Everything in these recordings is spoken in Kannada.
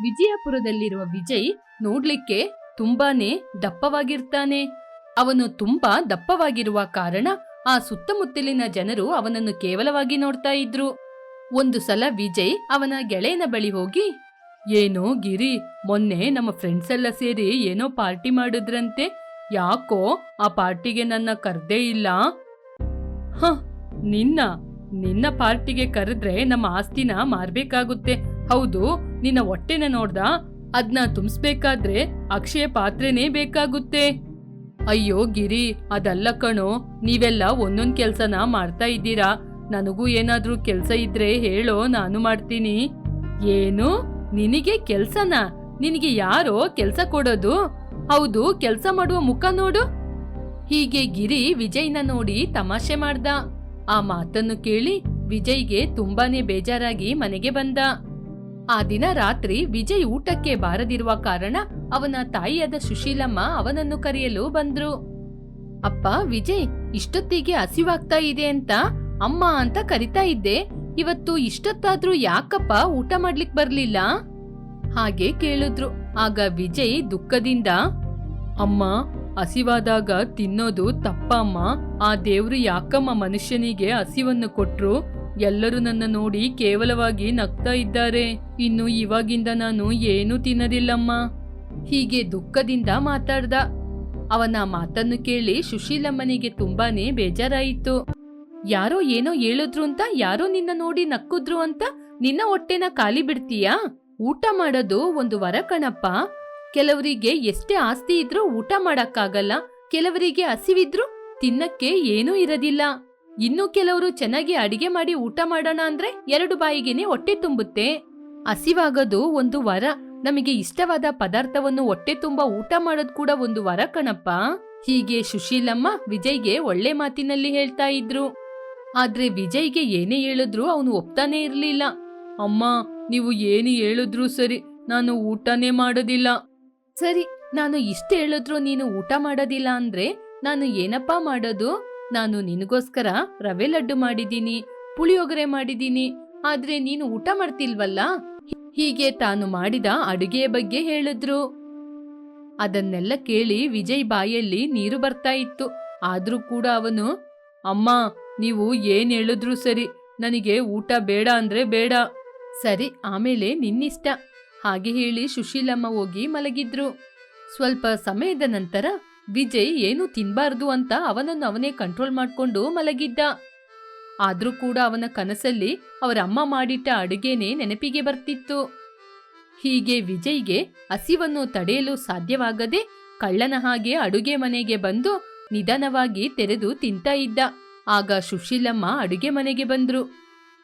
ವಿಜಯಪುರದಲ್ಲಿರುವ ವಿಜಯ್ ನೋಡ್ಲಿಕ್ಕೆ ತುಂಬಾನೇ ದಪ್ಪವಾಗಿರ್ತಾನೆ. ಅವನು ತುಂಬಾ ದಪ್ಪವಾಗಿರುವ ಕಾರಣ ಆ ಸುತ್ತಮುತ್ತಲಿನ ಜನರು ಅವನನ್ನು ಕೇವಲವಾಗಿ ನೋಡ್ತಾ ಇದ್ರು. ಒಂದು ಸಲ ವಿಜಯ್ ಅವನ ಗೆಳೆಯನ ಬಳಿ ಹೋಗಿ, ಏನೋ ಗಿರಿ, ಮೊನ್ನೆ ನಮ್ಮ ಫ್ರೆಂಡ್ಸ್ ಎಲ್ಲ ಸೇರಿ ಏನೋ ಪಾರ್ಟಿ ಮಾಡಿದ್ರಂತೆ. ಯಾಕೋ ಆ ಪಾರ್ಟಿಗೆ ನನ್ನ ಕರ್ದೇ ಇಲ್ಲ? ಹ, ನಿನ್ನ ನಿನ್ನ ಪಾರ್ಟಿಗೆ ಕರೆದ್ರೆ ನಮ್ಮ ಆಸ್ತಿನ ಮಾರ್ಬೇಕಾಗುತ್ತೆ. ಹೌದು, ನಿನ್ನ ಹೊಟ್ಟೆನ ನೋಡ್ದ? ಅದ್ನ ತುಂಬಿಸ್ಬೇಕಾದ್ರೆ ಅಕ್ಷಯ ಪಾತ್ರೆನೇ ಬೇಕಾಗುತ್ತೆ. ಅಯ್ಯೋ ಗಿರಿ, ಅದಲ್ಲ ಕಣೋ, ನೀವೆಲ್ಲ ಒಂದೊಂದ್ ಕೆಲ್ಸನ ಮಾಡ್ತಾ ಇದ್ದೀರಾ? ನನಗೂ ಏನಾದ್ರೂ ಕೆಲ್ಸ ಇದ್ರೆ ಹೇಳೋ ನಾನು ಮಾಡ್ತೀನಿ. ಏನು? ನಿನಗೆ ಕೆಲ್ಸನ? ನಿನಗೆ ಯಾರೋ ಕೆಲ್ಸ ಕೊಡೋದು? ಹೌದು, ಕೆಲ್ಸ ಮಾಡುವ ಮುಖ ನೋಡು. ಹೀಗೆ ಗಿರಿ ವಿಜಯ್ನ ನೋಡಿ ತಮಾಷೆ ಮಾಡ್ದ. ಆ ಮಾತನ್ನು ಕೇಳಿ ವಿಜಯ್ಗೆ ತುಂಬಾನೇ ಬೇಜಾರಾಗಿ ಮನೆಗೆ ಬಂದ. ಆ ದಿನ ರಾತ್ರಿ ವಿಜಯ್ ಊಟಕ್ಕೆ ಬಾರದಿರುವ ಕಾರಣ ಅವನ ತಾಯಿಯಾದ ಸುಶೀಲಮ್ಮ ಅವನನ್ನು ಕರೆಯಲು ಬಂದ್ರು. ಅಪ್ಪ, ವಿಜಯ್, ಇಷ್ಟೊತ್ತಿಗೆ ಹಸಿವಾಗ್ತಾ ಇದೆ ಅಂತ ಅಮ್ಮ ಅಂತ ಕರಿತಾ ಇದ್ದೆ. ಇವತ್ತು ಇಷ್ಟೊತ್ತಾದ್ರೂ ಯಾಕಪ್ಪ ಊಟ ಮಾಡ್ಲಿಕ್ ಬರ್ಲಿಲ್ಲ? ಹಾಗೆ ಕೇಳಿದ್ರು. ಆಗ ವಿಜಯ್ ದುಃಖದಿಂದ, ಅಮ್ಮ, ಹಸಿವಾದಾಗ ತಿನ್ನೋದು ತಪ್ಪಮ್ಮ. ಆ ದೇವ್ರು ಯಾಕಮ್ಮ ಮನುಷ್ಯನಿಗೆ ಹಸಿವನ್ನು ಕೊಟ್ರು? ಎಲ್ಲರೂ ನನ್ನ ನೋಡಿ ಕೇವಲವಾಗಿ ನಗ್ತಾ ಇದ್ದಾರೆ. ಇನ್ನು ಇವಾಗಿಂದ ನಾನು ಏನೂ ತಿನ್ನದಿಲ್ಲಮ್ಮ. ಹೀಗೆ ದುಃಖದಿಂದ ಮಾತಾಡ್ದ. ಅವನ ಮಾತನ್ನು ಕೇಳಿ ಸುಶೀಲಮ್ಮನಿಗೆ ತುಂಬಾನೇ ಬೇಜಾರಾಯಿತು. ಯಾರೋ ಏನೋ ಹೇಳಿದ್ರು ಅಂತ, ಯಾರೋ ನಿನ್ನ ನೋಡಿ ನಕ್ಕುದ್ರು ಅಂತ, ನಿನ್ನ ಹೊಟ್ಟೆನ ಖಾಲಿ ಬಿಡ್ತೀಯಾ? ಊಟ ಮಾಡೋದು ಒಂದು ವರ ಕಣಪ್ಪ. ಕೆಲವರಿಗೆ ಎಷ್ಟೇ ಆಸ್ತಿ ಇದ್ರೂ ಊಟ ಮಾಡಕ್ಕಾಗಲ್ಲ. ಕೆಲವರಿಗೆ ಹಸಿವಿದ್ರು ತಿನ್ನಕ್ಕೆ ಏನೂ ಇರೋದಿಲ್ಲ. ಇನ್ನು ಕೆಲವರು ಚೆನ್ನಾಗಿ ಅಡಿಗೆ ಮಾಡಿ ಊಟ ಮಾಡೋಣ ಅಂದ್ರೆ ಎರಡು ಬಾಯಿಗೆನೆ ಹೊಟ್ಟೆ ತುಂಬುತ್ತೆ. ಹಸಿವಾಗೋದು ಒಂದು ವರ. ನಮಗೆ ಇಷ್ಟವಾದ ಪದಾರ್ಥವನ್ನು ಹೊಟ್ಟೆ ತುಂಬಾ ಊಟ ಮಾಡೋದ್ ಕೂಡ ಒಂದು ವರ ಕಣಪ್ಪ. ಹೀಗೆ ಸುಶೀಲಮ್ಮ ವಿಜಯ್ಗೆ ಒಳ್ಳೆ ಮಾತಿನಲ್ಲಿ ಹೇಳ್ತಾ ಇದ್ರು. ಆದ್ರೆ ವಿಜಯ್ಗೆ ಏನೇ ಹೇಳಿದ್ರು ಅವನು ಒಪ್ತಾನೆ ಇರ್ಲಿಲ್ಲ. ಅಮ್ಮ, ನೀವು ಏನು ಹೇಳಿದ್ರು ಸರಿ, ನಾನು ಊಟನೇ ಮಾಡೋದಿಲ್ಲ. ಸರಿ, ನಾನು ಇಷ್ಟ ಹೇಳಿದ್ರು ನೀನು ಊಟ ಮಾಡೋದಿಲ್ಲ ಅಂದ್ರೆ ನಾನು ಏನಪ್ಪಾ ಮಾಡೋದು? ನಾನು ನಿನಗೋಸ್ಕರ ರವೆ ಲಡ್ಡು ಮಾಡಿದ್ದೀನಿ, ಪುಳಿಯೋಗರೆ ಮಾಡಿದ್ದೀನಿ, ಆದ್ರೆ ನೀನು ಊಟ ಮಾಡ್ತಿಲ್ವಲ್ಲ? ಹೀಗೆ ತಾನು ಮಾಡಿದ ಅಡುಗೆಯ ಬಗ್ಗೆ ಹೇಳಿದ್ರು. ಅದನ್ನೆಲ್ಲ ಕೇಳಿ ವಿಜಯ್ ಬಾಯಲ್ಲಿ ನೀರು ಬರ್ತಾ ಇತ್ತು. ಆದ್ರೂ ಕೂಡ ಅವನು, ಅಮ್ಮ, ನೀವು ಏನ್ ಹೇಳಿದ್ರು ಸರಿ, ನನಗೆ ಊಟ ಬೇಡ ಅಂದ್ರೆ ಬೇಡ. ಸರಿ, ಆಮೇಲೆ ನಿನ್ನಿಷ್ಟ. ಹಾಗೆ ಹೇಳಿ ಸುಶೀಲಮ್ಮ ಹೋಗಿ ಮಲಗಿದ್ರು. ಸ್ವಲ್ಪ ಸಮಯದ ನಂತರ ವಿಜಯ್ ಏನೂ ತಿನ್ಬಾರ್ದು ಅಂತ ಅವನನ್ನು ಅವನೇ ಕಂಟ್ರೋಲ್ ಮಾಡ್ಕೊಂಡು ಮಲಗಿದ್ದ. ಆದ್ರೂ ಕೂಡ ಅವನ ಕನಸಲ್ಲಿ ಅವರ ಅಮ್ಮ ಮಾಡಿಟ್ಟ ಅಡುಗೆನೇ ನೆನಪಿಗೆ ಬರ್ತಿತ್ತು. ಹೀಗೆ ವಿಜಯ್ಗೆ ಹಸಿವನ್ನು ತಡೆಯಲು ಸಾಧ್ಯವಾಗದೆ ಕಳ್ಳನ ಹಾಗೆ ಅಡುಗೆ ಮನೆಗೆ ಬಂದು ನಿಧಾನವಾಗಿ ತೆರೆದು ತಿಂತಾ ಇದ್ದ. ಆಗ ಸುಶೀಲಮ್ಮ ಅಡುಗೆ ಮನೆಗೆ ಬಂದ್ರು.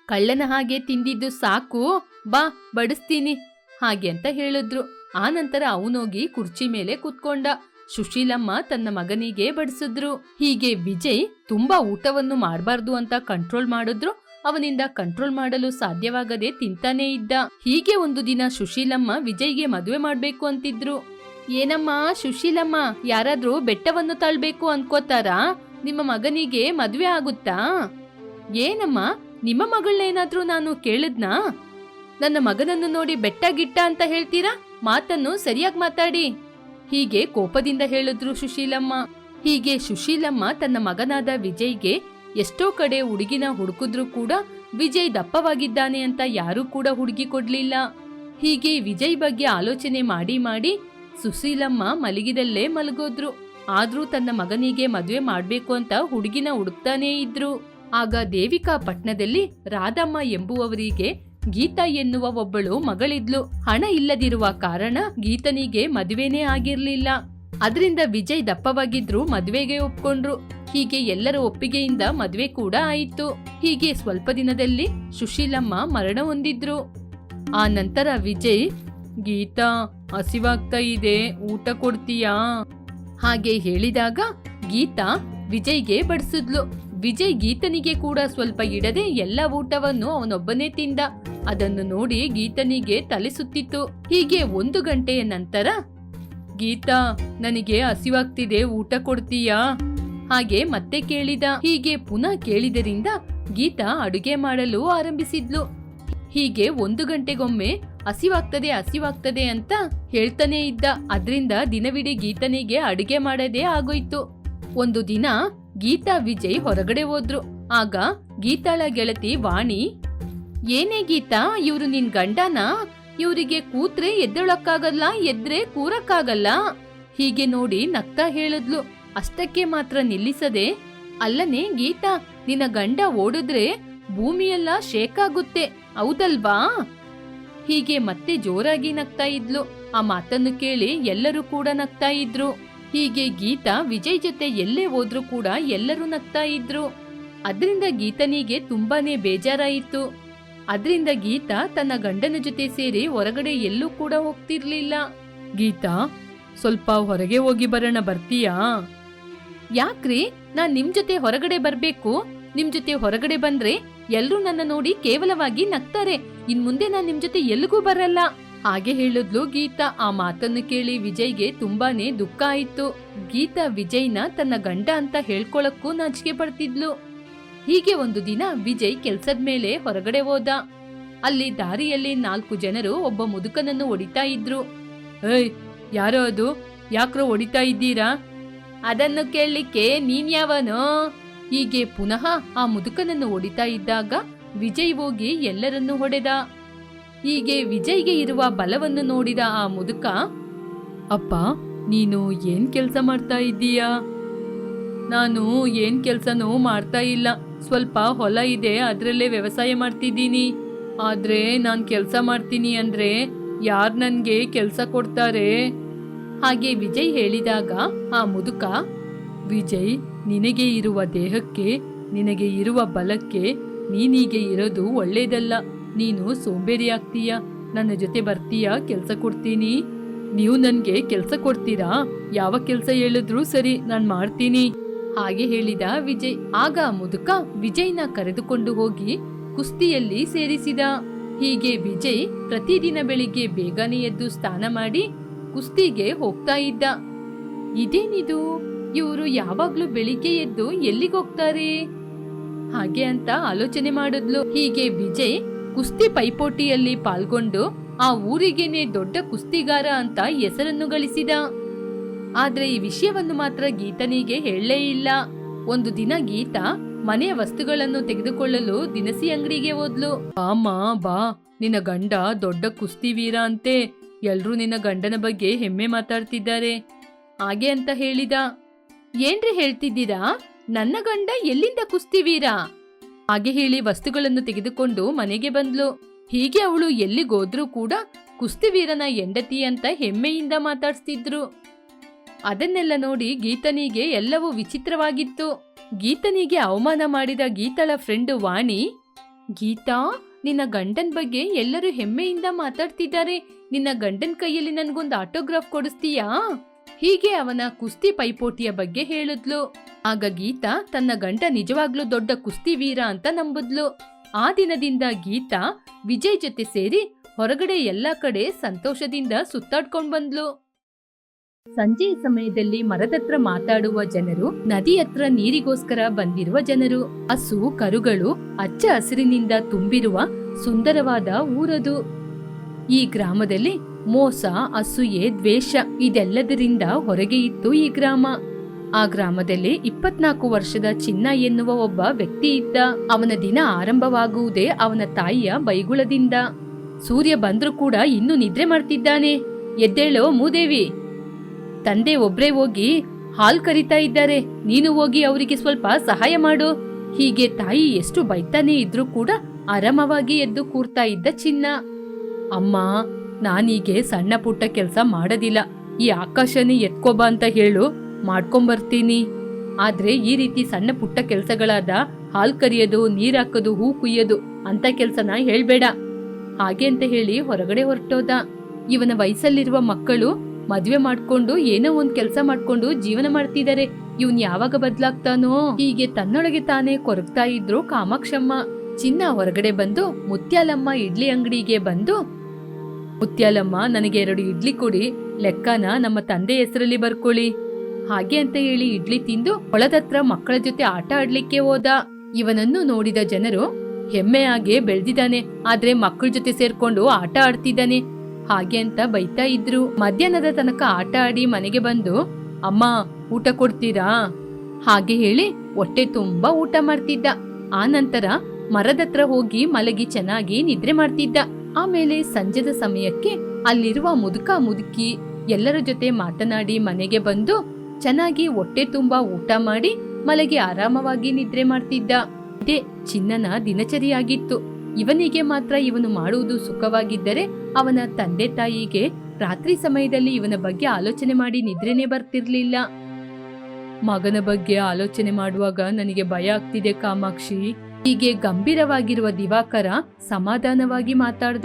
ಕಳ್ಳನ ಹಾಗೆ ತಿಂದಿದ್ದು ಸಾಕು, ಬಾ, ಬಡಿಸ್ತೀನಿ, ಹಾಗೆ ಅಂತ ಹೇಳಿದ್ರು. ಆನಂತರ ಅವನೋಗಿ ಕುರ್ಚಿ ಮೇಲೆ ಕೂತ್ಕೊಂಡ. ಸುಶೀಲಮ್ಮ ತನ್ನ ಮಗನಿಗೆ ಬಡಿಸಿದ್ರು. ಹೀಗೆ ವಿಜಯ್ ತುಂಬಾ ಊಟವನ್ನು ಮಾಡಬಾರ್ದು ಅಂತ ಕಂಟ್ರೋಲ್ ಮಾಡಿದ್ರು. ಅವನಿಂದ ಕಂಟ್ರೋಲ್ ಮಾಡಲು ಸಾಧ್ಯವಾಗದೆ ತಿಂತಾನೇ ಇದ್ದ. ಹೀಗೆ ಒಂದು ದಿನ ಸುಶೀಲಮ್ಮ ವಿಜಯ್ಗೆ ಮದುವೆ ಮಾಡ್ಬೇಕು ಅಂತಿದ್ರು. ಏನಮ್ಮ ಸುಶೀಲಮ್ಮ, ಯಾರಾದ್ರೂ ಬೆಟ್ಟವನ್ನು ತಳ್ಬೇಕು ಅನ್ಕೋತಾರಾ? ನಿಮ್ಮ ಮಗನಿಗೆ ಮದುವೆ ಆಗುತ್ತಾ? ಏನಮ್ಮ, ನಿಮ್ಮ ಮಗಳನ್ನೇನಾದ್ರೂ ನಾನು ಕೇಳಿದ್ನಾ? ನನ್ನ ಮಗನನ್ನು ನೋಡಿ ಬೆಟ್ಟ ಗಿಟ್ಟ ಅಂತ ಹೇಳ್ತೀರಾ? ಮಾತನ್ನು ಸರಿಯಾಗಿ ಮಾತಾಡಿ. ಹೀಗೆ ಕೋಪದಿಂದ ಹೇಳಿದ್ರು ಸುಶೀಲಮ್ಮ. ಹೀಗೆ ಸುಶೀಲಮ್ಮ ತನ್ನ ಮಗನಾದ ವಿಜಯ್ಗೆ ಎಷ್ಟೋ ಕಡೆ ಹುಡುಗಿನ ಹುಡುಕಿದ್ರು ಕೂಡ ವಿಜಯ್ ದಪ್ಪವಾಗಿದ್ದಾನೆ ಅಂತ ಯಾರೂ ಕೂಡ ಹುಡುಗಿ ಕೊಡ್ಲಿಲ್ಲ. ಹೀಗೆ ವಿಜಯ್ ಬಗ್ಗೆ ಆಲೋಚನೆ ಮಾಡಿ ಮಾಡಿ ಸುಶೀಲಮ್ಮ ಮಲಗಿದಲ್ಲೇ ಮಲಗೋದ್ರು. ಆದ್ರೂ ತನ್ನ ಮಗನಿಗೆ ಮದುವೆ ಮಾಡ್ಬೇಕು ಅಂತ ಹುಡುಗಿನ ಹುಡುಕ್ತಾನೇ ಇದ್ರು. ಆಗ ದೇವಿಕಾ ಪಟ್ನದಲ್ಲಿ ರಾಧಮ್ಮ ಎಂಬುವವರಿಗೆ ಗೀತಾ ಎನ್ನುವ ಒಬ್ಬಳು ಮಗಳಿದ್ಲು. ಹಣ ಇಲ್ಲದಿರುವ ಕಾರಣ ಗೀತನಿಗೆ ಮದುವೆನೇ ಆಗಿರ್ಲಿಲ್ಲ. ಅದರಿಂದ ವಿಜಯ್ ದಪ್ಪವಾಗಿದ್ರು ಮದುವೆಗೆ ಒಪ್ಕೊಂಡ್ರು. ಹೀಗೆ ಎಲ್ಲರ ಒಪ್ಪಿಗೆಯಿಂದ ಮದುವೆ ಕೂಡ ಆಯಿತು. ಹೀಗೆ ಸ್ವಲ್ಪ ದಿನದಲ್ಲಿ ಸುಶೀಲಮ್ಮ ಮರಣ ಹೊಂದಿದ್ರು. ಆ ನಂತರ ವಿಜಯ್, ಗೀತಾ, ಹಸಿವಾಗ್ತಾ ಇದೆ, ಊಟ ಕೊಡ್ತೀಯಾ? ಹಾಗೆ ಹೇಳಿದಾಗ ಗೀತಾ ವಿಜಯ್ಗೆ ಬಡಿಸಿದ್ಲು. ವಿಜಯ್ ಗೀತನಿಗೆ ಕೂಡ ಸ್ವಲ್ಪ ಇಡದೆ ಎಲ್ಲ ಊಟವನ್ನು ಅವನೊಬ್ಬನೇ ತಿಂದ. ಅದನ್ನು ನೋಡಿ ಗೀತನಿಗೆ ತಲೆ ಸುತ್ತಿತ್ತು ಹೀಗೆ ಒಂದು ಗಂಟೆಯ ನಂತರ, ಗೀತಾ, ನನಗೆ ಹಸಿವಾಗ್ತಿದೆ, ಊಟ ಕೊಡ್ತೀಯಾ? ಹಾಗೆ ಮತ್ತೆ ಕೇಳಿದ. ಹೀಗೆ ಪುನಃ ಕೇಳಿದರಿಂದ ಗೀತಾ ಅಡುಗೆ ಮಾಡಲು ಆರಂಭಿಸಿದ್ಲು. ಹೀಗೆ ಒಂದು ಗಂಟೆಗೊಮ್ಮೆ ಹಸಿವಾಗ್ತದೆ ಹಸಿವಾಗ್ತದೆ ಅಂತ ಹೇಳ್ತಾನೆ ಇದ್ದ. ಅದ್ರಿಂದ ದಿನವಿಡೀ ಗೀತನಿಗೆ ಅಡುಗೆ ಮಾಡದೇ ಆಗೋಯ್ತು. ಒಂದು ದಿನ ಗೀತಾ ವಿಜಯ್ ಹೊರಗಡೆ ಹೋದ್ರು. ಆಗ ಗೀತಾಳ ಗೆಳತಿ ವಾಣಿ ಏನೇ ಗೀತಾ, ಇವ್ರು ನಿನ್ ಗಂಡನ? ಇವರಿಗೆ ಕೂತ್ರೆ ಎದ್ದೇಳಕ್ಕಾಗಲ್ಲ, ಎದ್ರೆ ಕೂರಕ್ಕಾಗಲ್ಲ? ಹೀಗೆ ನೋಡಿ ನಗ್ತಾ ಹೇಳಿದ್ಲು. ಅಷ್ಟಕ್ಕೆ ಮಾತ್ರ ನಿಲ್ಲಿಸದೆ, ಅಲ್ಲನೇ ಗೀತಾ, ನಿನ್ನ ಗಂಡ ಓಡಿದ್ರೆ ಭೂಮಿಯೆಲ್ಲ ಶೇಕ್ ಆಗುತ್ತೆ ಹೌದಲ್ವಾ? ಹೀಗೆ ಮತ್ತೆ ಜೋರಾಗಿ ನಗ್ತಾ ಇದ್ಲು. ಆ ಮಾತನ್ನು ಕೇಳಿ ಎಲ್ಲರೂ ಕೂಡ ನಗ್ತಾ ಇದ್ರು. ಹೀಗೆ ಗೀತಾ, ವಿಜಯ್ ಜೊತೆ ಎಲ್ಲೇ ಹೋದ್ರು ಕೂಡ ಎಲ್ಲರೂ ನಗ್ತಾ ಇದ್ರು. ಅದರಿಂದ ಗೀತನಿಗೆ ತುಂಬಾನೇ ಬೇಜಾರಾಯಿತು. ಅದರಿಂದ ಗೀತಾ ತನ್ನ ಗಂಡನ ಜೊತೆ ಸೇರಿ ಹೊರಗಡೆ ಎಲ್ಲೂ ಕೂಡ ಹೋಗ್ತಿರ್ಲಿಲ್ಲ. ಗೀತಾ, ಸ್ವಲ್ಪ ಹೊರಗೆ ಹೋಗಿ ಬರೋಣ ಬರ್ತೀಯಾ? ಯಾಕ್ರಿ? ನಾನ್ ನಿಮ್ ಜೊತೆ ಹೊರಗಡೆ ಬರ್ಬೇಕು. ನಿಮ್ ಜೊತೆ ಹೊರಗಡೆ ಬಂದ್ರೆ ಎಲ್ಲರೂ ನನ್ನ ನೋಡಿ ಕೇವಲವಾಗಿ ನಗ್ತಾರೆ. ಇನ್ ಮುಂದೆ ನಾನ್ ನಿಮ್ ಜೊತೆ ಎಲ್ಲಿಗೂ ಬರಲ್ಲ. ಹಾಗೆ ಹೇಳಿದ್ಲು ಗೀತಾ. ಆ ಮಾತನ್ನು ಕೇಳಿ ವಿಜಯ್ಗೆ ತುಂಬಾನೇ ದುಃಖ ಆಯ್ತು. ಗೀತಾ ವಿಜಯ್ನ ತನ್ನ ಗಂಡ ಅಂತ ಹೇಳ್ಕೊಳಕ್ಕೂ ನಾಚಿಕೆ ಪಡ್ತಿದ್ಲು. ಹೀಗೆ ಒಂದು ದಿನ ವಿಜಯ್ ಕೆಲ್ಸದ ಮೇಲೆ ಹೊರಗಡೆ ಹೋದ. ಅಲ್ಲಿ ದಾರಿಯಲ್ಲಿ ನಾಲ್ಕು ಜನರು ಒಬ್ಬ ಮುದುಕನನ್ನು ಹೊಡಿತಾ ಇದ್ರು. ಏಯ್, ಯಾರೋ ಅದು? ಯಾಕ್ರೋ ಹೊಡಿತಾ ಇದ್ದೀರಾ? ಅದನ್ನು ಕೇಳಲಿಕ್ಕೆ, ನೀನ್ ಯಾವನೋ? ಹೀಗೆ ಪುನಃ ಆ ಮುದುಕನನ್ನು ಹೊಡಿತಾ ಇದ್ದಾಗ ವಿಜಯ್ ಹೋಗಿ ಎಲ್ಲರನ್ನೂ ಹೊಡೆದ. ಹೀಗೆ ವಿಜಯ್ಗೆ ಇರುವ ಬಲವನ್ನು ನೋಡಿದ ಆ ಮುದುಕ, ಅಪ್ಪ, ನೀನು ಏನ್ ಕೆಲಸ ಮಾಡ್ತಾ ಇದ್ದೀಯಾ? ನಾನು ಏನ್ ಕೆಲಸನೂ ಮಾಡ್ತಾ ಇಲ್ಲ. ಸ್ವಲ್ಪ ಹೊಲ ಇದೆ, ಅದ್ರಲ್ಲೇ ವ್ಯವಸಾಯ ಮಾಡ್ತಿದ್ದೀನಿ. ಆದ್ರೆ ನಾನು ಕೆಲಸ ಮಾಡ್ತೀನಿ ಅಂದ್ರೆ ಯಾರ್ ನನಗೆ ಕೆಲಸ ಕೊಡ್ತಾರೆ? ಹಾಗೆ ವಿಜಯ್ ಹೇಳಿದಾಗ, ಆ, ಮುದುಕ, ವಿಜಯ್ ನಿನಗೆ ಇರುವ ದೇಹಕ್ಕೆ, ನಿನಗೆ ಇರುವ ಬಲಕ್ಕೆ ನೀನೀಗೆ ಇರೋದು ಒಳ್ಳೇದಲ್ಲ. ನೀನು ಸೋಂಬೇರಿ ಆಗ್ತೀಯ, ನನ್ನ ಜೊತೆ ಬರ್ತೀಯ, ಕೆಲಸ ಕೊಡ್ತೀನಿ. ನೀವು ನನಗೆ ಕೆಲಸ ಕೊಡ್ತೀರಾ? ಯಾವ ಕೆಲಸ ಹೇಳಿದ್ರೂ ಸರಿ, ನಾನು ಮಾಡ್ತೀನಿ. ಹಾಗೆ ಹೇಳಿದ ವಿಜಯ್. ಆಗ ಮುದುಕ ವಿಜಯ್ನ ಕರೆದುಕೊಂಡು ಹೋಗಿ ಕುಸ್ತಿಯಲ್ಲಿ ಸೇರಿಸಿದ. ಹೀಗೆ ವಿಜಯ್ ಪ್ರತಿದಿನ ಬೆಳಿಗ್ಗೆ ಬೇಗನೆ ಎದ್ದು ಸ್ನಾನ ಮಾಡಿ ಕುಸ್ತಿಗೆ ಹೋಗ್ತಾ ಇದ್ದ. ಇದೇನಿದು? ಇವರು ಯಾವಾಗ್ಲೂ ಬೆಳಿಗ್ಗೆ ಎದ್ದು ಎಲ್ಲಿಗೆ ಹೋಗ್ತಾರೆ? ಹಾಗೆ ಅಂತ ಆಲೋಚನೆ ಮಾಡಿದ್ಲು. ಹೀಗೆ ವಿಜಯ್ ಕುಸ್ತಿ ಪೈಪೋಟಿಯಲ್ಲಿ ಪಾಲ್ಗೊಂಡು ಆ ಊರಿಗೇನೆ ದೊಡ್ಡ ಕುಸ್ತಿಗಾರ ಅಂತ ಹೆಸರನ್ನು ಗಳಿಸಿದ. ಆದ್ರೆ ಈ ವಿಷಯವನ್ನು ಮಾತ್ರ ಗೀತನಿಗೆ ಹೇಳಲೇ ಇಲ್ಲ. ಒಂದು ದಿನ ಗೀತಾ ಮನೆಯ ವಸ್ತುಗಳನ್ನು ತೆಗೆದುಕೊಳ್ಳಲು ದಿನಸಿ ಅಂಗಡಿಗೆ ಹೋದ್ಲು. ಅಮ್ಮ ಬಾ. ನಿನ್ನ ಗಂಡ ದೊಡ್ಡ ಕುಸ್ತಿ ವೀರ ಅಂತೆ. ಎಲ್ರೂ ನಿನ್ನ ಗಂಡನ ಬಗ್ಗೆ ಹೆಮ್ಮೆ ಮಾತಾಡ್ತಿದ್ದಾರೆ. ಹಾಗೆ ಅಂತ ಹೇಳಿದ. ಏನ್ರಿ ಹೇಳ್ತಿದ್ದೀರಾ? ನನ್ನ ಗಂಡ ಎಲ್ಲಿಂದ ಕುಸ್ತಿ ವೀರ ಹಾಗೆ ಹೇಳಿ ವಸ್ತುಗಳನ್ನು ತೆಗೆದುಕೊಂಡು ಮನೆಗೆ ಬಂದ್ಲು. ಹೀಗೆ ಅವಳು ಎಲ್ಲಿಗೋದ್ರೂ ಕೂಡ ಕುಸ್ತಿ ವೀರನ ಅಂತ ಹೆಮ್ಮೆಯಿಂದ ಮಾತಾಡ್ಸ್ತಿದ್ರು. ಅದನ್ನೆಲ್ಲ ನೋಡಿ ಗೀತನಿಗೆ ಎಲ್ಲವೂ ವಿಚಿತ್ರವಾಗಿತ್ತು. ಗೀತನಿಗೆ ಅವಮಾನ ಮಾಡಿದ ಗೀತಳ ಫ್ರೆಂಡ್ ವಾಣಿ, ಗೀತಾ, ನಿನ್ನ ಗಂಡನ್ ಬಗ್ಗೆ ಎಲ್ಲರೂ ಹೆಮ್ಮೆಯಿಂದ ಮಾತಾಡ್ತಿದ್ದಾರೆ. ನಿನ್ನ ಗಂಡನ್ ಕೈಯಲ್ಲಿ ನನ್ಗೊಂದು ಆಟೋಗ್ರಾಫ್ ಕೊಡಿಸ್ತೀಯಾ? ಹೀಗೆ ಅವನ ಕುಸ್ತಿ ಪೈಪೋಟಿಯ ಬಗ್ಗೆ ಹೇಳಿದ್ಲು. ಆಗ ಗೀತಾ, ತನ್ನ ಗಂಡ ನಿಜವಾಗ್ಲೂ ದೊಡ್ಡ ಕುಸ್ತಿ ವೀರ ಅಂತ ನಂಬಿದ್ಲು. ಆ ದಿನದಿಂದ ಗೀತಾ, ವಿಜಯ್ ಜೊತೆ ಸೇರಿ ಹೊರಗಡೆ ಎಲ್ಲಾ ಕಡೆ ಸಂತೋಷದಿಂದ ಸುತ್ತಾಡ್ಕೊಂಡ್ ಬಂದ್ಲು. ಸಂಜೆಯ ಸಮಯದಲ್ಲಿ ಮರದತ್ರ ಮಾತಾಡುವ ಜನರು, ನದಿ ಹತ್ರ ನೀರಿಗೋಸ್ಕರ ಬಂದಿರುವ ಜನರು, ಹಸು, ಕರುಗಳು ಅಚ್ಚ ಹಸಿರಿನಿಂದ ತುಂಬಿರುವ ಸುಂದರವಾದ ಊರದು. ಈ ಗ್ರಾಮದಲ್ಲಿ ಮೋಸ, ಅಸೂಯೆ, ದ್ವೇಷ ಇದೆಲ್ಲದರಿಂದ ಹೊರಗೆ ಇತ್ತು ಈ ಗ್ರಾಮ. ಆ ಗ್ರಾಮದಲ್ಲಿ ಇಪ್ಪತ್ನಾಲ್ಕು ವರ್ಷದ ಚಿನ್ನ ಎನ್ನುವ ಒಬ್ಬ ವ್ಯಕ್ತಿ ಇದ್ದ. ಅವನ ದಿನ ಆರಂಭವಾಗುವುದೇ ಅವನ ತಾಯಿಯ ಬೈಗುಳದಿಂದ. ಸೂರ್ಯ ಬಂದ್ರೂ ಕೂಡ ಇನ್ನೂ ನಿದ್ರೆ ಮಾಡ್ತಿದ್ದಾನೆ. ಎದ್ದೇಳೋ ಮೂದೇವಿ ತಂದೆ ಒಬ್ರೇ ಹೋಗಿ ಹಾಲ್ ಕರಿತಾ ಇದ್ದಾರೆ. ನೀನು ಹೋಗಿ ಅವರಿಗೆ ಸ್ವಲ್ಪ ಸಹಾಯ ಮಾಡು. ಹೀಗೆ ತಾಯಿ ಎಷ್ಟು ಬೈತಾನೆ ಇದ್ರೂ ಕೂಡ ಆರಾಮವಾಗಿ ಎದ್ದು ಕೂರ್ತಾ ಇದ್ದ ಚಿನ್ನ. ಅಮ್ಮ, ನಾನೀಗೆ ಸಣ್ಣ ಪುಟ್ಟ ಕೆಲಸ ಮಾಡೋದಿಲ್ಲ. ಈ ಆಕಾಶನೇ ಎತ್ಕೋಬಾ ಅಂತ ಹೇಳು, ಮಾಡ್ಕೊಂಬರ್ತೀನಿ. ಆದ್ರೆ ಈ ರೀತಿ ಸಣ್ಣ ಪುಟ್ಟ ಕೆಲಸಗಳಾದ ಹಾಲ್ ಕರಿಯೋದು, ನೀರ್ ಹಾಕೋದು, ಹೂ ಕುಯ್ಯೋದು ಅಂತ ಕೆಲಸನ ಹೇಳ್ಬೇಡ. ಹಾಗೆ ಅಂತ ಹೇಳಿ ಹೊರಗಡೆ ಹೊರಟೋದ. ಇವನ ವಯಸ್ಸಲ್ಲಿರುವ ಮಕ್ಕಳು ಮದ್ವೆ ಮಾಡ್ಕೊಂಡು ಏನೋ ಒಂದ್ ಕೆಲಸ ಮಾಡ್ಕೊಂಡು ಜೀವನ ಮಾಡ್ತಿದ್ದಾರೆ ಇವನ್ ಯಾವಾಗ ಬದ್ಲಾಗ್ತಾನೋ? ಹೀಗೆ ತನ್ನೊಳಗೆ ತಾನೇ ಕೊರಗ್ತಾ ಇದ್ರು ಕಾಮಾಕ್ಷಮ್ಮ. ಚಿನ್ನ ಹೊರಗಡೆ ಬಂದು ಮುತ್ಯಾಲಮ್ಮ ಇಡ್ಲಿ ಅಂಗಡಿಗೆ ಬಂದು, ಮುತ್ಯಾಲಮ್ಮ ನನಗೆ ಎರಡು ಇಡ್ಲಿ ಕೊಡಿ, ಲೆಕ್ಕನ ನಮ್ಮ ತಂದೆ ಹೆಸರಲ್ಲಿ ಬರ್ಕೊಳ್ಳಿ. ಹಾಗೆ ಅಂತ ಹೇಳಿ ಇಡ್ಲಿ ತಿಂದು ಹೊಳದತ್ರ ಮಕ್ಕಳ ಜೊತೆ ಆಟ ಆಡ್ಲಿಕ್ಕೆ ಹೋದ. ಇವನನ್ನು ನೋಡಿದ ಜನರು ಹೆಮ್ಮೆಯಾಗೆ ಬೆಳೆದಿದ್ದಾನೆ. ಆದ್ರೆ ಮಕ್ಕಳ ಜೊತೆ ಸೇರ್ಕೊಂಡು ಆಟ ಆಡ್ತಿದ್ದಾನೆ. ಹಾಗೆ ಅಂತ ಬೈತಾ ಇದ್ರು. ಮಧ್ಯಾಹ್ನದ ತನಕ ಆಟ ಆಡಿ ಮನೆಗೆ ಬಂದು, ಅಮ್ಮ, ಊಟ ಕೊಡ್ತೀರಾ? ಹಾಗೆ ಹೇಳಿ ಹೊಟ್ಟೆ ತುಂಬಾ ಊಟ ಮಾಡ್ತಿದ್ದ. ಆ ನಂತರ ಮರದತ್ರ ಹೋಗಿ ಮಲಗಿ ಚೆನ್ನಾಗಿ ನಿದ್ರೆ ಮಾಡ್ತಿದ್ದ. ಆಮೇಲೆ ಸಂಜೆದ ಸಮಯಕ್ಕೆ ಅಲ್ಲಿರುವ ಮುದುಕ ಮುದುಕಿ ಎಲ್ಲರ ಜೊತೆ ಮಾತನಾಡಿ ಮನೆಗೆ ಬಂದು ಚೆನ್ನಾಗಿ ಹೊಟ್ಟೆ ತುಂಬಾ ಊಟ ಮಾಡಿ ಮಲಗಿ ಆರಾಮವಾಗಿ ನಿದ್ರೆ ಮಾಡ್ತಿದ್ದ. ಇದೇ ಚಿನ್ನನ ದಿನಚರಿಯಾಗಿತ್ತು. ಇವನಿಗೆ ಮಾತ್ರ ಇವನು ಮಾಡುವುದು ಸುಖವಾಗಿದ್ದರೆ ಅವನ ತಂದೆ ತಾಯಿಗೆ ರಾತ್ರಿ ಸಮಯದಲ್ಲಿ ಇವನ ಬಗ್ಗೆ ಆಲೋಚನೆ ಮಾಡಿ ನಿದ್ರೆನೆ ಬರ್ತಿರ್ಲಿಲ್ಲ. ಮಗನ ಬಗ್ಗೆ ಆಲೋಚನೆ ಮಾಡುವಾಗ ನನಗೆ ಭಯ ಆಗ್ತಿದೆ ಕಾಮಾಕ್ಷಿ. ಹೀಗೆ ಗಂಭೀರವಾಗಿರುವ ದಿವಾಕರ ಸಮಾಧಾನವಾಗಿ ಮಾತಾಡ್ದ.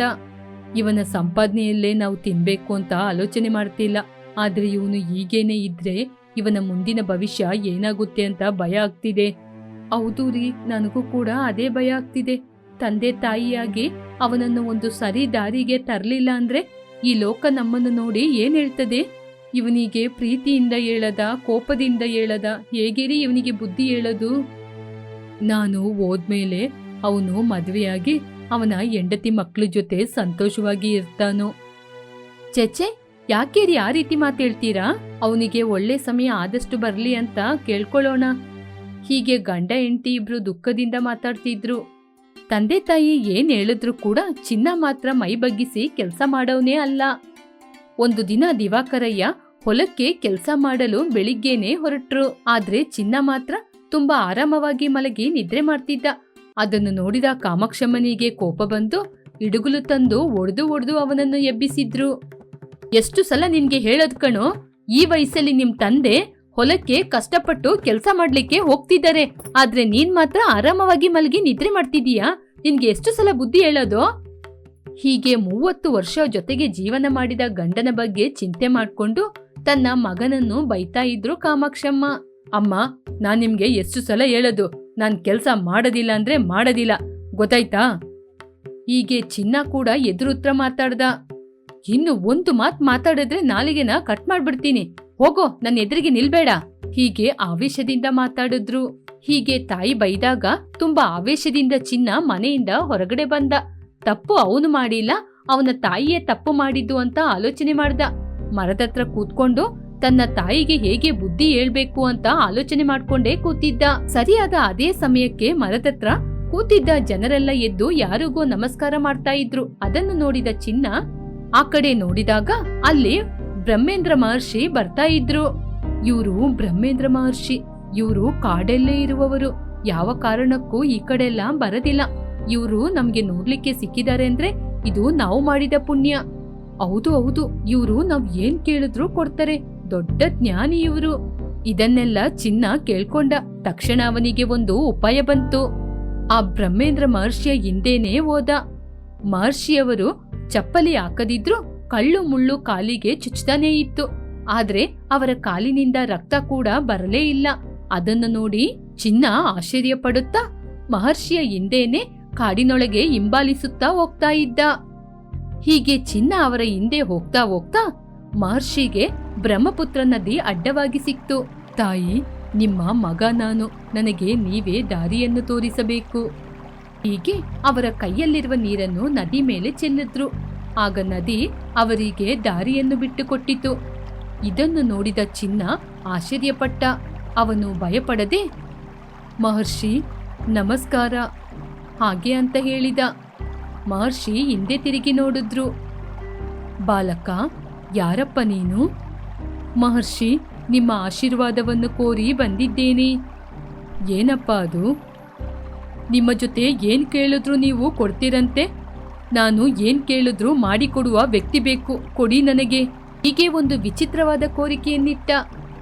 ಇವನ ಸಂಪಾದನೆಯಲ್ಲೇ ನಾವು ತಿನ್ಬೇಕು ಅಂತ ಆಲೋಚನೆ ಮಾಡ್ತಿಲ್ಲ. ಆದ್ರೆ ಇವನು ಹೀಗೇನೆ ಇದ್ರೆ ಇವನ ಮುಂದಿನ ಭವಿಷ್ಯ ಏನಾಗುತ್ತೆ ಅಂತ ಭಯ ಆಗ್ತಿದೆ. ಹೌದು ರೀ, ನನಗೂ ಕೂಡ ಅದೇ ಭಯ ಆಗ್ತಿದೆ. ತಂದೆ ತಾಯಿಯಾಗಿ ಅವನನ್ನು ಒಂದು ಸರಿ ದಾರಿಗೆ ತರಲಿಲ್ಲ ಅಂದ್ರೆ ಈ ಲೋಕ ನಮ್ಮನ್ನು ನೋಡಿ ಏನ್ ಹೇಳ್ತದೆ? ಇವನಿಗೆ ಪ್ರೀತಿಯಿಂದ ಹೇಳದ, ಕೋಪದಿಂದ ಹೇಳದ, ಹೇಗಿರಿ ಇವನಿಗೆ ಬುದ್ಧಿ ಹೇಳದು? ನಾನು ಹೋದ್ಮೇಲೆ ಅವನು ಮದುವೆಯಾಗಿ ಅವನ ಹೆಂಡತಿ ಮಕ್ಕಳ ಜೊತೆ ಸಂತೋಷವಾಗಿ ಇರ್ತಾನೋ. ಚೆಚೆ ಯಾಕೇರಿ ಆ ರೀತಿ ಮಾತೇಳ್ತೀರಾ ಅವನಿಗೆ ಒಳ್ಳೆ ಸಮಯ ಆದಷ್ಟು ಬರ್ಲಿ ಅಂತ ಕೇಳ್ಕೊಳ್ಳೋಣ. ಹೀಗೆ ಗಂಡ ಹೆಂಡತಿ ಇಬ್ರು ದುಃಖದಿಂದ ಮಾತಾಡ್ತಿದ್ರು. ತಂದೆ ತಾಯಿ ಏನ್ ಹೇಳಿದ್ರು ಕೂಡ ಚಿನ್ನ ಮಾತ್ರ ಮೈ ಬಗ್ಗಿಸಿ ಕೆಲಸ ಮಾಡೋನೇ ಅಲ್ಲ. ಒಂದು ದಿನ ದಿವಾಕರಯ್ಯ ಹೊಲಕ್ಕೆ ಕೆಲಸ ಮಾಡಲು ಬೆಳಿಗ್ಗೆನೆ ಹೊರಟ್ರು. ಆದ್ರೆ ಚಿನ್ನ ಮಾತ್ರ ತುಂಬಾ ಆರಾಮವಾಗಿ ಮಲಗಿ ನಿದ್ರೆ ಮಾಡ್ತಿದ್ದ. ಅದನ್ನು ನೋಡಿದ ಕಾಮಾಕ್ಷಮ್ಮನಿಗೆ ಕೋಪ ಬಂದು ಇಡುಗುಲು ತಂದು ಒಡೆದು ಒಡೆದು ಅವನನ್ನು ಎಬ್ಬಿಸಿದ್ರು. ಎಷ್ಟು ಸಲ ನಿನ್ಗೆ ಹೇಳೋದ್ ಕಣೋ, ಈ ವಯಸ್ಸಲ್ಲಿ ನಿಮ್ ತಂದೆ ಹೊಲಕ್ಕೆ ಕಷ್ಟಪಟ್ಟು ಕೆಲಸ ಮಾಡ್ಲಿಕ್ಕೆ ಹೋಗ್ತಿದ್ದಾರೆ. ಆದ್ರೆ ನೀನ್ ಮಾತ್ರ ಆರಾಮವಾಗಿ ಮಲಗಿ ನಿದ್ರೆ ಮಾಡ್ತಿದೀಯಾ ನಿನ್ಗೆ ಎಷ್ಟು ಸಲ ಬುದ್ಧಿ ಹೇಳೋದು? ಹೀಗೆ ಮೂವತ್ತು ವರ್ಷ ಜೊತೆಗೆ ಜೀವನ ಮಾಡಿದ ಗಂಡನ ಬಗ್ಗೆ ಚಿಂತೆ ಮಾಡ್ಕೊಂಡು ತನ್ನ ಮಗನನ್ನು ಬೈತಾ ಇದ್ರು ಕಾಮಾಕ್ಷಮ್ಮ. ಅಮ್ಮ, ನಾನ್ ನಿಮ್ಗೆ ಎಷ್ಟು ಸಲ ಹೇಳೋದು? ನಾನ್ ಕೆಲಸ ಮಾಡೋದಿಲ್ಲ ಅಂದ್ರೆ ಮಾಡೋದಿಲ್ಲ. ಗೊತ್ತಾಯ್ತಾ? ಹೀಗೆ ಚಿನ್ನ ಕೂಡ ಎದುರುತ್ರ ಮಾತಾಡ್ದ. ಇನ್ನು ಒಂದು ಮಾತು ಮಾತಾಡಿದ್ರೆ ನಾಲಿಗೆನ ಕಟ್ ಮಾಡ್ಬಿಡ್ತೀನಿ. ಹೋಗೋ ನನ್ನ ಎದುರಿಗೆ ನಿಲ್ಬೇಡ. ಹೀಗೆ ಆವೇಶದಿಂದ ಮಾತಾಡಿದ್ರು. ಹೀಗೆ ತಾಯಿ ಬೈದಾಗ ತುಂಬಾ ಆವೇಶದಿಂದ ಚಿನ್ನ ಮನೆಯಿಂದ ಹೊರಗಡೆ ಬಂದ. ತಪ್ಪು ಅವನು ಮಾಡಿಲ್ಲ, ಅವನ ತಾಯಿಯೇ ತಪ್ಪು ಮಾಡಿದ್ದು ಅಂತ ಆಲೋಚನೆ ಮಾಡ್ದ. ಮರದತ್ರ ಕೂತ್ಕೊಂಡು ತನ್ನ ತಾಯಿಗೆ ಹೇಗೆ ಬುದ್ಧಿ ಹೇಳ್ಬೇಕು ಅಂತ ಆಲೋಚನೆ ಮಾಡ್ಕೊಂಡೇ ಕೂತಿದ್ದ. ಸರಿಯಾದ ಅದೇ ಸಮಯಕ್ಕೆ ಮರದತ್ರ ಕೂತಿದ್ದ ಜನರೆಲ್ಲ ಎದ್ದು ಯಾರಿಗೋ ನಮಸ್ಕಾರ ಮಾಡ್ತಾ ಇದ್ರು. ಅದನ್ನು ನೋಡಿದ ಚಿನ್ನ ಆ ಕಡೆ ನೋಡಿದಾಗ ಅಲ್ಲಿ ಬ್ರಹ್ಮೇಂದ್ರ ಮಹರ್ಷಿ ಬರ್ತಾ ಇದ್ರು. ಇವರು ಬ್ರಹ್ಮೇಂದ್ರ ಮಹರ್ಷಿ. ಇವರು ಕಾಡಲ್ಲೇ ಇರುವವರು. ಯಾವ ಕಾರಣಕ್ಕೂ ಈ ಕಡೆಲ್ಲ ಬರದಿಲ್ಲ. ಇವರು ನಮ್ಗೆ ನೋಡ್ಲಿಕ್ಕೆ ಸಿಕ್ಕಿದ್ದಾರೆ ಅಂದ್ರೆ ಇದು ನಾವು ಮಾಡಿದ ಪುಣ್ಯ. ಹೌದು ಹೌದು. ಇವರು ನಾವ್ ಏನ್ ಕೇಳಿದ್ರು ಕೊಡ್ತಾರೆ. ದೊಡ್ಡ ಜ್ಞಾನಿ ಇವರು. ಇದನ್ನೆಲ್ಲ ಚಿನ್ನ ಕೇಳ್ಕೊಂಡ ತಕ್ಷಣ ಅವನಿಗೆ ಒಂದು ಉಪಾಯ ಬಂತು. ಆ ಬ್ರಹ್ಮೇಂದ್ರ ಮಹರ್ಷಿಯ ಹಿಂದೇನೆ ಹೋದ. ಮಹರ್ಷಿಯವರು ಚಪ್ಪಲಿ ಹಾಕದಿದ್ರು ಕಳ್ಳು ಮುಳ್ಳು ಕಾಲಿಗೆ ಚುಚ್ತಾನೇ ಇತ್ತು. ಆದ್ರೆ ಅವರ ಕಾಲಿನಿಂದ ರಕ್ತ ಕೂಡ ಬರಲೇ ಇಲ್ಲ. ಅದನ್ನು ನೋಡಿ ಚಿನ್ನ ಆಶ್ಚರ್ಯ ಪಡುತ್ತಾ ಮಹರ್ಷಿಯ ಹಿಂದೇನೆ ಕಾಡಿನೊಳಗೆ ಹಿಂಬಾಲಿಸುತ್ತಾ ಹೋಗ್ತಾ ಇದ್ದ. ಹೀಗೆ ಚಿನ್ನ ಅವರ ಹಿಂದೆ ಹೋಗ್ತಾ ಹೋಗ್ತಾ ಮಹರ್ಷಿಗೆ ಬ್ರಹ್ಮಪುತ್ರ ನದಿ ಅಡ್ಡವಾಗಿ ಸಿಕ್ತು. ತಾಯಿ, ನಿಮ್ಮ ಮಗ ನಾನು. ನನಗೆ ನೀವೇ ದಾರಿಯನ್ನು ತೋರಿಸಬೇಕು. ಹೀಗೆ ಅವರ ಕೈಯಲ್ಲಿರುವ ನೀರನ್ನು ನದಿ ಮೇಲೆ ಚೆಲ್ಲಿದ್ರು. ಆಗ ನದಿ ಅವರಿಗೆ ದಾರಿಯನ್ನು ಬಿಟ್ಟುಕೊಟ್ಟಿತು. ಇದನ್ನು ನೋಡಿದ ಚಿನ್ನ ಆಶ್ಚರ್ಯಪಟ್ಟ. ಅವನು ಭಯಪಡದೆ, ಮಹರ್ಷಿ, ನಮಸ್ಕಾರ. ಹಾಗೆ ಅಂತ ಹೇಳಿದ. ಮಹರ್ಷಿ ಹಿಂದೆ ತಿರುಗಿ ನೋಡಿದ್ರು. ಬಾಲಕ, ಯಾರಪ್ಪ ನೀನು? ಮಹರ್ಷಿ, ನಿಮ್ಮ ಆಶೀರ್ವಾದವನ್ನು ಕೋರಿ ಬಂದಿದ್ದೇನೆ. ಏನಪ್ಪ ಅದು? ನಿಮ್ಮ ಜೊತೆ ಏನು ಕೇಳಿದ್ರು ನೀವು ಕೊಡ್ತೀರಂತೆ? ನಾನು ಏನ್ ಕೇಳಿದ್ರೂ ಮಾಡಿಕೊಡುವ ವ್ಯಕ್ತಿ ಬೇಕು, ಕೊಡಿ ನನಗೆ. ಹೀಗೆ ಒಂದು ವಿಚಿತ್ರವಾದ ಕೋರಿಕೆಯನ್ನಿಟ್ಟ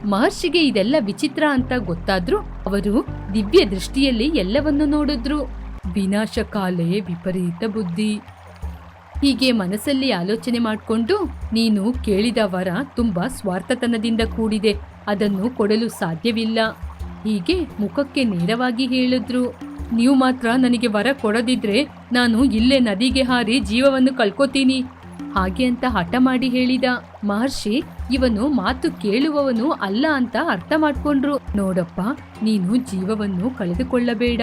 ಮಹರ್ಷಿಗೆ ಇದೆಲ್ಲ ವಿಚಿತ್ರ ಅಂತ ಗೊತ್ತಾದ್ರೂ ಅವರು ದಿವ್ಯ ದೃಷ್ಟಿಯಲ್ಲಿ ಎಲ್ಲವನ್ನು ನೋಡಿದ್ರು. ವಿನಾಶಕಾಲೆ ವಿಪರೀತ ಬುದ್ಧಿ. ಹೀಗೆ ಮನಸ್ಸಲ್ಲಿ ಆಲೋಚನೆ ಮಾಡಿಕೊಂಡು ನೀನು ಕೇಳಿದ ವರ ತುಂಬಾ ಸ್ವಾರ್ಥತನದಿಂದ ಕೂಡಿದೆ, ಅದನ್ನು ಕೊಡಲು ಸಾಧ್ಯವಿಲ್ಲ. ಹೀಗೆ ಮುಖಕ್ಕೆ ನೇರವಾಗಿ ಹೇಳಿದ್ರು. ನೀವು ಮಾತ್ರ ನನಗೆ ವರ ಕೊಡದಿದ್ರೆ ನಾನು ಇಲ್ಲೇ ನದಿಗೆ ಹಾರಿ ಜೀವವನ್ನು ಕಳ್ಕೊತೀನಿ. ಹಾಗೆ ಅಂತ ಹಠ ಮಾಡಿ ಹೇಳಿದ. ಮಹರ್ಷಿ, ಇವನು ಮಾತು ಕೇಳುವವನು ಅಲ್ಲ ಅಂತ ಅರ್ಥ ಮಾಡ್ಕೊಂಡ್ರು. ನೋಡಪ್ಪ, ನೀನು ಜೀವವನ್ನು ಕಳೆದುಕೊಳ್ಳಬೇಡ.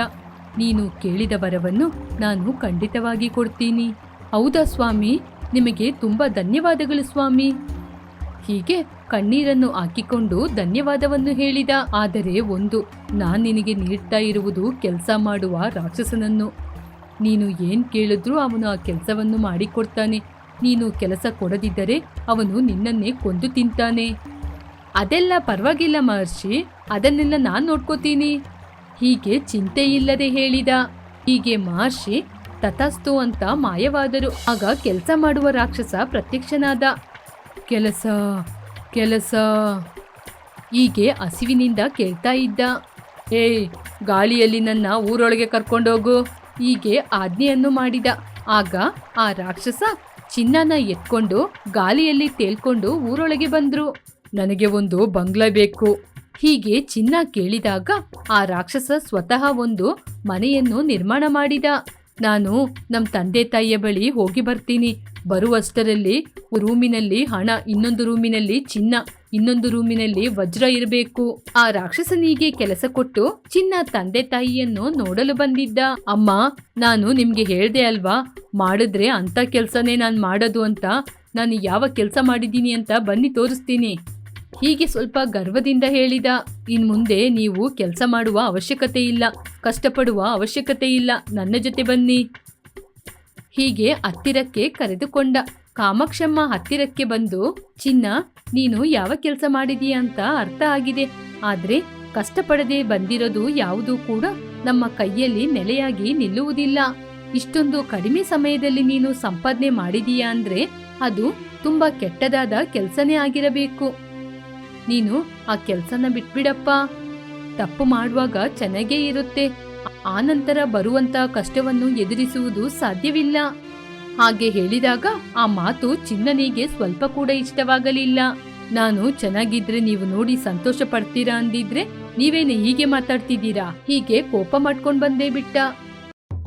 ನೀನು ಕೇಳಿದ ವರವನ್ನು ನಾನು ಖಂಡಿತವಾಗಿ ಕೊಡ್ತೀನಿ. ಹೌದಾ ಸ್ವಾಮಿ? ನಿಮಗೆ ತುಂಬ ಧನ್ಯವಾದಗಳು ಸ್ವಾಮಿ. ಹೀಗೆ ಕಣ್ಣೀರನ್ನು ಹಾಕಿಕೊಂಡು ಧನ್ಯವಾದವನ್ನು ಹೇಳಿದ. ಆದರೆ ಒಂದು, ನಾನು ನಿನಗೆ ನೀಡ್ತಾ ಇರುವುದು ಕೆಲಸ ಮಾಡುವ ರಾಕ್ಷಸನನ್ನು. ನೀನು ಏನು ಕೇಳಿದ್ರೂ ಅವನು ಆ ಕೆಲಸವನ್ನು ಮಾಡಿಕೊಡ್ತಾನೆ. ನೀನು ಕೆಲಸ ಕೊಡದಿದ್ದರೆ ಅವನು ನಿನ್ನನ್ನೇ ಕೊಂದು ತಿಂತಾನೆ. ಅದೆಲ್ಲ ಪರವಾಗಿಲ್ಲ ಮಹರ್ಷಿ, ಅದನ್ನೆಲ್ಲ ನಾನು ನೋಡ್ಕೋತೀನಿ. ಹೀಗೆ ಚಿಂತೆ ಇಲ್ಲದೆ ಹೇಳಿದ. ಹೀಗೆ ಮಹರ್ಷಿ ತಥಾಸ್ತು ಅಂತ ಮಾಯವಾದರು. ಆಗ ಕೆಲಸ ಮಾಡುವ ರಾಕ್ಷಸ ಪ್ರತ್ಯಕ್ಷನಾದ. ಕೆಲಸ ಕೆಲಸ? ಹೀಗೆ ಹಸಿವಿನಿಂದ ಕೇಳ್ತಾ ಇದ್ದ. ಏಯ್, ಗಾಳಿಯಲ್ಲಿ ನನ್ನ ಊರೊಳಗೆ ಕರ್ಕೊಂಡೋಗು. ಹೀಗೆ ಆಜ್ಞೆಯನ್ನು ಮಾಡಿದ. ಆಗ ಆ ರಾಕ್ಷಸ ಚಿನ್ನನ ಎತ್ಕೊಂಡು ಗಾಳಿಯಲ್ಲಿ ತೇಲ್ಕೊಂಡು ಊರೊಳಗೆ ಬಂದ್ರು. ನನಗೆ ಒಂದು ಬಂಗ್ಲೆ ಬೇಕು. ಹೀಗೆ ಚಿನ್ನ ಕೇಳಿದಾಗ ಆ ರಾಕ್ಷಸ ಸ್ವತಃ ಒಂದು ಮನೆಯನ್ನು ನಿರ್ಮಾಣ ಮಾಡಿದ. ನಾನು ನಮ್ಮ ತಂದೆ ತಾಯಿಯ ಬಳಿ ಹೋಗಿ ಬರ್ತೀನಿ. ಬರುವಷ್ಟರಲ್ಲಿ ರೂಮಿನಲ್ಲಿ ಹಣ, ಇನ್ನೊಂದು ರೂಮಿನಲ್ಲಿ ಚಿನ್ನ, ಇನ್ನೊಂದು ರೂಮಿನಲ್ಲಿ ವಜ್ರ ಇರಬೇಕು. ಆ ರಾಕ್ಷಸನಿಗೆ ಕೆಲಸ ಕೊಟ್ಟು ಚಿನ್ನ ತಂದೆ ತಾಯಿಯನ್ನು ನೋಡಲು ಬಂದಿದ್ದ. ಅಮ್ಮ, ನಾನು ನಿಮ್ಗೆ ಹೇಳ್ದೆ ಅಲ್ವಾ? ಮಾಡಿದ್ರೆ ಅಂತ ಕೆಲ್ಸನೇ ನಾನು ಮಾಡೋದು ಅಂತ. ನಾನು ಯಾವ ಕೆಲಸ ಮಾಡಿದ್ದೀನಿ ಅಂತ ಬನ್ನಿ ತೋರಿಸ್ತೀನಿ. ಹೀಗೆ ಸ್ವಲ್ಪ ಗರ್ವದಿಂದ ಹೇಳಿದ. ಇನ್ ಮುಂದೆ ನೀವು ಕೆಲಸ ಮಾಡುವ ಅವಶ್ಯಕತೆ ಇಲ್ಲ. ಕಷ್ಟಪಡುವ ಅವಶ್ಯಕತೆ ಇಲ್ಲ. ನನ್ನ ಜೊತೆ ಬನ್ನಿ. ಹೀಗೆ ಹತ್ತಿರಕ್ಕೆ ಕರೆದುಕೊಂಡ. ಕಾಮಾಕ್ಷಮ್ಮ ಹತ್ತಿರಕ್ಕೆ ಬಂದು, ಚಿನ್ನ, ನೀನು ಯಾವ ಕೆಲಸ ಮಾಡಿದೀಯ ಅಂತ ಅರ್ಥ ಆಗಿದೆ. ಆದ್ರೆ ಕಷ್ಟಪಡದೆ ಬಂದಿರೋದು ಯಾವುದೂ ಕೂಡ ನಮ್ಮ ಕೈಯಲ್ಲಿ ನೆಲೆಯಾಗಿ ನಿಲ್ಲುವುದಿಲ್ಲ. ಇಷ್ಟೊಂದು ಕಡಿಮೆ ಸಮಯದಲ್ಲಿ ನೀನು ಸಂಪಾದನೆ ಮಾಡಿದೀಯಾ ಅಂದ್ರೆ ಅದು ತುಂಬಾ ಕೆಟ್ಟದಾದ ಕೆಲ್ಸನೇ ಆಗಿರಬೇಕು. ನೀನು ಆ ಕೆಲ್ಸನ ಬಿಟ್ಬಿಡಪ್ಪ. ತಪ್ಪು ಮಾಡುವಾಗ ಚೆನ್ನಾಗೇ ಇರುತ್ತೆ. ಆನಂತರ ಬರುವಂತ ಕಷ್ಟವನ್ನು ಎದುರಿಸುವುದು ಸಾಧ್ಯವಿಲ್ಲ. ಹಾಗೆ ಹೇಳಿದಾಗ ಆ ಮಾತು ಚಿನ್ನನಿಗೆ ಸ್ವಲ್ಪ ಕೂಡ ಇಷ್ಟವಾಗಲಿಲ್ಲ. ನಾನು ಚೆನ್ನಾಗಿದ್ರೆ ನೀವು ನೋಡಿ ಸಂತೋಷ ಪಡ್ತೀರಾ ಅಂದಿದ್ರೆ ನೀವೇನು ಹೀಗೆ ಮಾತಾಡ್ತಿದ್ದೀರಾ? ಹೀಗೆ ಕೋಪ ಮಾಡ್ಕೊಂಡ್ ಬಂದೇ ಬಿಟ್ಟ.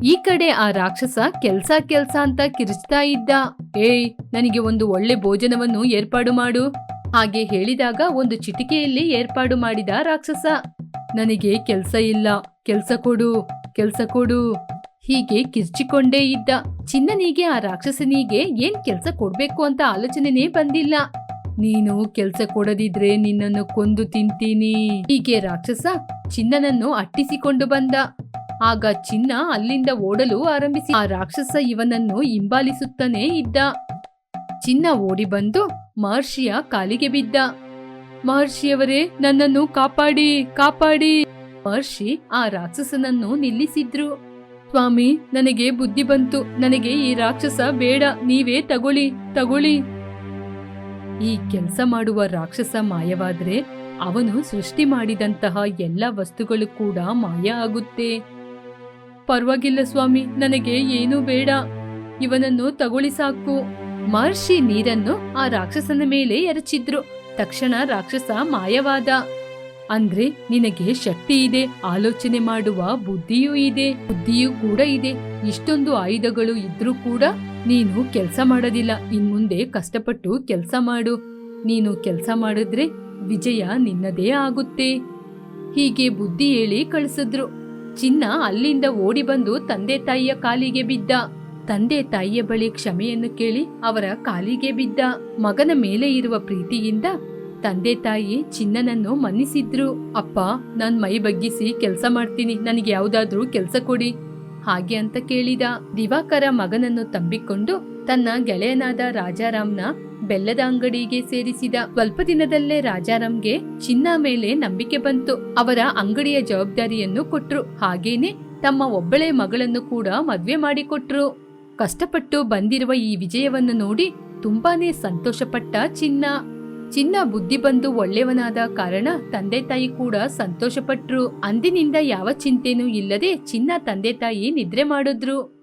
ಈ ಕಡೆ ಆ ರಾಕ್ಷಸ ಕೆಲ್ಸ ಕೆಲ್ಸ ಅಂತ ಕಿರಿಸ್ತಾ ಇದ್ದ. ಏಯ್, ನನಗೆ ಒಂದು ಒಳ್ಳೆ ಭೋಜನವನ್ನು ಏರ್ಪಾಡು ಮಾಡು. ಹಾಗೆ ಹೇಳಿದಾಗ ಒಂದು ಚಿಟಿಕೆಯಲ್ಲಿ ಏರ್ಪಾಡು ಮಾಡಿದ ರಾಕ್ಷಸ. ನನಗೆ ಕೆಲಸ ಇಲ್ಲ. ಕೆಲಸ ಕೊಡು ಕೆಲಸ ಕೊಡು. ಹೀಗೆ ಕಿರ್ಚಿಕೊಂಡೇ ಇದ್ದ. ಚಿನ್ನನಿಗೆ, ಆ ರಾಕ್ಷಸನಿಗೆ ಏನ್ ಕೆಲಸ ಕೊಡ್ಬೇಕು ಅಂತ ಆಲೋಚನೆನೇ ಬಂದಿಲ್ಲ. ನೀನು ಕೆಲಸ ಕೊಡದಿದ್ರೆ ನಿನ್ನನ್ನು ಕೊಂದು ತಿಂತೀನಿ. ಹೀಗೆ ರಾಕ್ಷಸ ಚಿನ್ನನನ್ನು ಅಟ್ಟಿಸಿಕೊಂಡು ಬಂದ. ಆಗ ಚಿನ್ನ ಅಲ್ಲಿಂದ ಓಡಲು ಆರಂಭಿಸಿ, ಆ ರಾಕ್ಷಸ ಇವನನ್ನು ಹಿಂಬಾಲಿಸುತ್ತಾನೆ ಇದ್ದ. ಚಿನ್ನ ಓಡಿ ಬಂದು ಮಹರ್ಷಿಯ ಕಾಲಿಗೆ ಬಿದ್ದ. ಮಹರ್ಷಿಯವರೇ, ನನ್ನನ್ನು ಕಾಪಾಡಿ ಕಾಪಾಡಿ. ಮಹರ್ಷಿ ಆ ರಾಕ್ಷಸನನ್ನು ನಿಲ್ಲಿಸಿದ್ರು. ಸ್ವಾಮಿ, ನನಗೆ ಬುದ್ಧಿ ಬಂತು. ನನಗೆ ಈ ರಾಕ್ಷಸ ಬೇಡ. ನೀವೇ ತಗೊಳ್ಳಿ ತಗೊಳ್ಳಿ. ಈ ಕೆಲಸ ಮಾಡುವ ರಾಕ್ಷಸ ಮಾಯವಾದ್ರೆ ಅವನು ಸೃಷ್ಟಿ ಮಾಡಿದಂತಹ ಎಲ್ಲ ವಸ್ತುಗಳು ಕೂಡ ಮಾಯ ಆಗುತ್ತೆ. ಪರವಾಗಿಲ್ಲ ಸ್ವಾಮಿ, ನನಗೆ ಏನೂ ಬೇಡ. ಇವನನ್ನು ತಗೊಳ್ಳಿ ಸಾಕು. ಮಹರ್ಷಿ ನೀರನ್ನು ಆ ರಾಕ್ಷಸನ ಮೇಲೆ ಎರಚಿದ್ರು. ತಕ್ಷಣ ರಾಕ್ಷಸ ಮಾಯವಾದ. ಅಂದ್ರೆ ನಿನಗೆ ಶಕ್ತಿ ಇದೆ, ಆಲೋಚನೆ ಮಾಡುವ ಬುದ್ಧಿಯೂ ಇದೆ, ಬುದ್ಧಿಯೂ ಕೂಡ ಇದೆ. ಇಷ್ಟೊಂದು ಆಯುಧಗಳು ಇದ್ರೂ ಕೂಡ ನೀನು ಕೆಲಸ ಮಾಡೋದಿಲ್ಲ. ಇನ್ಮುಂದೆ ಕಷ್ಟಪಟ್ಟು ಕೆಲಸ ಮಾಡು. ನೀನು ಕೆಲಸ ಮಾಡಿದ್ರೆ ವಿಜಯ ನಿನ್ನದೇ ಆಗುತ್ತೆ. ಹೀಗೆ ಬುದ್ಧಿ ಹೇಳಿ ಕಳಿಸಿದ್ರು. ಚಿನ್ನ ಅಲ್ಲಿಂದ ಓಡಿ ಬಂದು ತಂದೆ ತಾಯಿಯ ಕಾಲಿಗೆ ಬಿದ್ದ. ತಂದೆ ತಾಯಿಯ ಬಳಿ ಕ್ಷಮೆಯನ್ನು ಕೇಳಿ ಅವರ ಕಾಲಿಗೆ ಬಿದ್ದ ಮಗನ ಮೇಲೆ ಇರುವ ಪ್ರೀತಿಯಿಂದ ತಂದೆ ತಾಯಿ ಚಿನ್ನನನ್ನು ಮನ್ನಿಸಿದ್ರು, ಅಪ್ಪ, ನಾನ್ ಮೈ ಬಗ್ಗಿಸಿ ಕೆಲಸ ಮಾಡ್ತೀನಿ, ನನಗೆ ಯಾವುದಾದ್ರೂ ಕೆಲಸ ಕೊಡಿ ಹಾಗೆ ಅಂತ ಕೇಳಿದ ದಿವಾಕರ ಮಗನನ್ನು ತಂಬಿಕೊಂಡು ತನ್ನ ಗೆಳೆಯನಾದ ರಾಜಾರಾಮ್ನ ಬೆಲ್ಲದ ಅಂಗಡಿಗೆ ಸೇರಿಸಿದ ಸ್ವಲ್ಪ ದಿನದಲ್ಲೇ ರಾಜಾರಾಮ್ಗೆ ಚಿನ್ನ ಮೇಲೆ ನಂಬಿಕೆ ಬಂತು. ಅವರ ಅಂಗಡಿಯ ಜವಾಬ್ದಾರಿಯನ್ನು ಕೊಟ್ರು. ಹಾಗೇನೆ ತಮ್ಮ ಒಬ್ಬಳೆ ಮಗಳನ್ನು ಕೂಡ ಮದ್ವೆ ಮಾಡಿಕೊಟ್ರು. ಕಷ್ಟಪಟ್ಟು ಬಂದಿರುವ ಈ ವಿಜಯವನ್ನು ನೋಡಿ ತುಂಬಾನೇ ಸಂತೋಷಪಟ್ಟ ಚಿನ್ನ. ಚಿನ್ನ ಬುದ್ಧಿ ಬಂದು ಒಳ್ಳೆಯವನಾದ ಕಾರಣ ತಂದೆ ತಾಯಿ ಕೂಡ ಸಂತೋಷಪಟ್ರು. ಅಂದಿನಿಂದ ಯಾವ ಚಿಂತೆನೂ ಇಲ್ಲದೆ ಚಿನ್ನ ತಂದೆ ತಾಯಿ ನಿದ್ರೆ ಮಾಡಿದ್ರು.